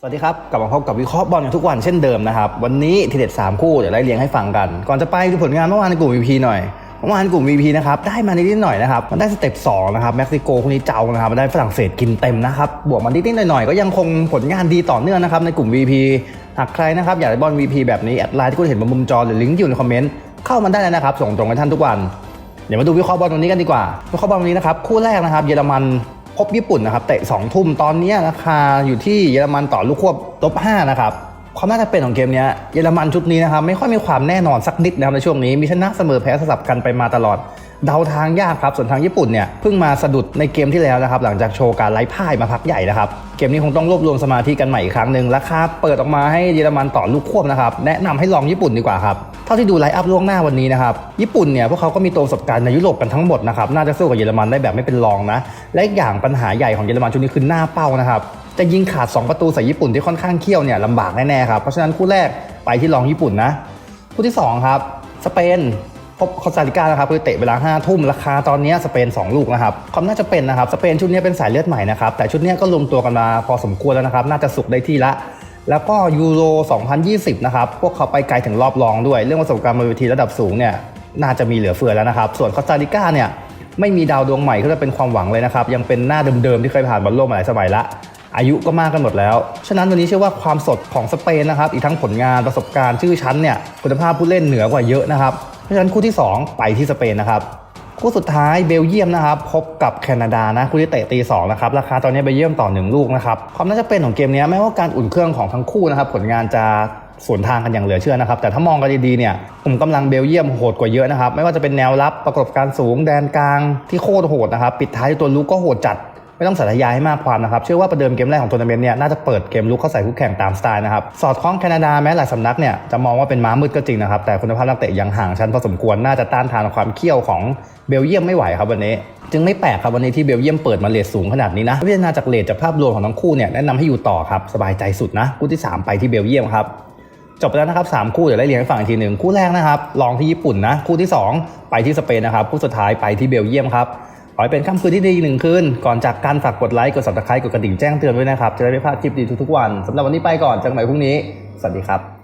สวัสดีครับ กลับมาพบกับวิเคราะห์บอลอย่างทุกวันเช่นเดิมนะครับ วันนี้ทีเด็ด 3 คู่ เดี๋ยวไล่เรียงให้ฟังกัน ก่อนจะไปดูผลงานเมื่อวานในกลุ่ม VP หน่อยเมื่อวานกลุ่ม VP นะครับได้มานิดหน่อยนะครับมันได้สเต็ป2นะครับเม็กซิโกคู่นี้เจ้านะครับมันได้ฝรั่งเศสกินเต็มนะครับบวกมานิดหน่อยๆก็ยังคงผลงานดีต่อเนื่องนะครับในกลุ่ม VP หากใครนะครับอยากได้บอล VP แบบนี้แอดไลน์ที่คุณเห็นบนมุมจอหรือลิงก์อยู่ในคอมเมนต์เข้ามาได้เลยนะครับส่งตรงให้ท่านทุกวันเดี๋ยวมาดูวิเคราะห์บอลวันนี้กันดีกว่าวิเคราะห์บอลวันนี้นะครับคู่แรกนะครับเยอรมัน พบญี่ปุ่นนะครับเตะ2ทุ่มตอนนี้ราคาอยู่ที่เยอรมันต่อลูกควบลบ5นะครับความน่าจะเป็นของเกมนี้เยอรมันชุดนี้นะครับไม่ค่อยมีความแน่นอนสักนิดนะครับในช่วงนี้มีชนะเสมอแพ้สลับกันไปมาตลอด เดาทางยากครับ ส่วนทางญี่ปุ่นเนี่ยเพิ่งมาสะดุดในเกมที่แล้วนะครับ หลังจากโชว์การไล่พ่ายมาพักใหญ่นะครับ เกมนี้คงต้องรวบรวมสมาธิกันใหม่อีกครั้งหนึ่งราคาเปิดออกมาให้เยอรมันต่อลูกควบนะครับ แนะนำให้ลองญี่ปุ่นดีกว่าครับเท่าที่ดูไลฟ์อัพล่วงหน้าวันนี้นะครับ ญี่ปุ่นเนี่ยพวกเขาก็มีตัวประสบการณ์ในยุโรปกันทั้งหมดนะครับ น่าจะสู้กับเยอรมันได้แบบไม่เป็นรองนะ และอีกอย่างปัญหาใหญ่ของเยอรมันชุดนี้คือหน้าเป้านะครับจะยิงขาด 2 ประตูใส่ญี่ปุ่นที่ค่อนข้างเขี้ยวเนี่ยลำบากแน่ๆครับเพราะฉะนั้นคู่แรกไปที่รองญี่ปุ่นนะคู่ที่2ครับสเปน พบคอสตาริกานะครับคือเตะเวลา5ทุ่มราคาตอนนี้สเปน 2 ลูกนะครับความน่าจะเป็นนะครับสเปนชุดนี้เป็นสายเลือดใหม่นะครับแต่ชุดนี้ก็รวมตัวกันมาพอสมควรแล้วนะครับ น่าจะสุกได้ที่ละ แล้วก็ยูโร 2020 นะครับพวกเขาไปไกลถึงรอบรองด้วย เรื่องประสบการณ์บนเวทีระดับสูงเนี่ยน่าจะมีเหลือเฟือแล้วนะครับ ส่วนคอสตาริกาเนี่ยไม่มีดาวดวงใหม่ก็จะเป็นความหวังเลยนะครับยังเป็นหน้าเดิมๆที่เคยผ่านบอลโลกมาหลายสมัยละอายุก็มากกันหมดแล้ว ฉะนั้นวันนี้เชื่อว่าความสดของสเปนนะครับ อีกทั้งผลงานประสบการณ์ชื่อชั้นเนี่ยคุณภาพผู้เล่นเหนือกว่าเยอะนะครับ เพราะฉะนั้นคู่ที่ 2 ไปที่สเปนนะครับคู่สุดท้ายเบลเยียมนะครับพบกับแคนาดานะคู่ที่เตะตีสองนะครับราคาตอนนี้เบลเยียมต่อหนึ่งลูกนะครับความน่าจะเป็นของเกมนี้แม้ว่าการอุ่นเครื่องของทั้งคู่นะครับผลงานจะสวนทางกันอย่างเหลือเชื่อนะครับแต่ถ้ามองกันดีๆเนี่ยผมกำลังเบลเยียมโหดกว่าเยอะนะครับไม่ว่าจะเป็นแนวรับประกอบการสูงแดนกลางที่โคตรโหดนะครับปิดท้ายตัวลุกก็โหดจัด ไม่ต้องสาธยายให้มากความนะครับ เชื่อว่าประเดิมเกมแรกของทัวร์นาเมนต์เนี่ยน่าจะเปิดเกมลุกเข้าใส่คู่แข่งตามสไตล์นะครับ สอดคล้องแคนาดาแม้หลายสำนักเนี่ยจะมองว่าเป็นม้ามืดก็จริงนะครับ แต่คุณภาพนักเตะยังห่างชั้นพอสมควร น่าจะต้านทานความเขี้ยวของเบลเยียมไม่ไหวครับวันนี้ จึงไม่แปลกครับวันนี้ที่เบลเยียมเปิดมาเลทสูงขนาดนี้นะพิจารณาจากเลทจากภาพรวมของทั้งคู่เนี่ยแนะนำให้อยู่ต่อครับสบายใจสุดนะคู่ที่สามไปที่เบลเยียมครับจบไปแล้วนะครับ3คู่เดี๋ยวไล่เรียงให้ฟังอีกทีหนึ่งคู่แรกนะครับลองที่ญี่ปุ่นนะคู่ที่ 2 ไปที่สเปนนะครับคู่สุดท้ายไปที่เบลเยียมครับ ขอให้เป็นค่ำคืนที่ดีหนึ่งคืน ก่อนจากการฝากกดไลค์ กดสับตะไคร้กดกระดิ่งแจ้งเตือนด้วยนะครับ จะได้ไม่พลาดคลิปดีทุกๆวันสำหรับวันนี้ไปก่อนเจอกันใหม่พรุ่งนี้ สวัสดีครับ